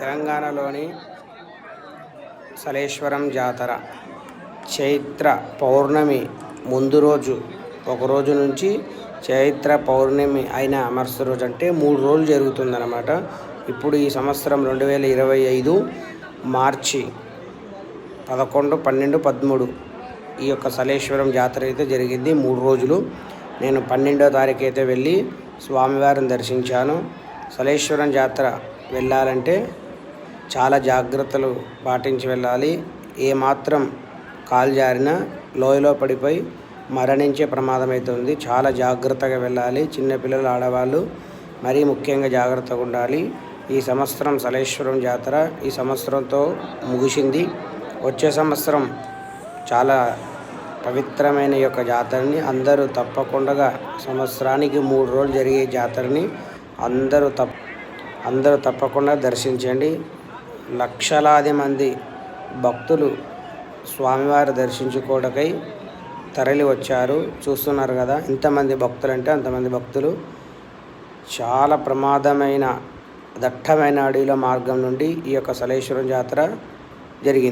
తెలంగాణలోని సలేశ్వరం జాతర చైత్ర పౌర్ణమి ముందు రోజు ఒక రోజు నుంచి చైత్ర పౌర్ణమి అయిన మరుసటి రోజు అంటే మూడు రోజులు జరుగుతుందన్నమాట. ఇప్పుడు ఈ సంవత్సరం రెండు వేల ఇరవై ఐదు మార్చి పదకొండు పన్నెండు పదమూడు ఈ యొక్క సలేశ్వరం జాతర అయితే జరిగింది మూడు రోజులు. నేను పన్నెండో తారీఖు అయితే వెళ్ళి స్వామివారిని దర్శించాను. సలేశ్వరం జాతర వెళ్ళాలంటే చాలా జాగ్రత్తలు పాటించి వెళ్ళాలి. ఏమాత్రం కాలు జారినా లోయలో పడిపోయి మరణించే ప్రమాదం అవుతుంది చాలా జాగ్రత్తగా వెళ్ళాలి. చిన్నపిల్లలు ఆడవాళ్ళు మరీ ముఖ్యంగా జాగ్రత్తగా ఉండాలి. ఈ సంవత్సరం సలేశ్వరం జాతర ఈ సంవత్సరంతో ముగిసింది. వచ్చే సంవత్సరం చాలా పవిత్రమైన యొక్క జాతరని అందరూ తప్పకుండా సంవత్సరానికి మూడు రోజులు జరిగే జాతరని అందరూ తప్ప అందరూ తప్పకుండా దర్శించండి. లక్షలాది మంది భక్తులు స్వామివారి దర్శించుకోవడకై తరలి వచ్చారు. చూస్తున్నారు కదా ఇంతమంది భక్తులు అంటే అంతమంది భక్తులు. చాలా ప్రమాదమైన దట్టమైన అడవిలో మార్గం నుండి ఈ యొక్క సలేశ్వరం జాతర జరిగింది.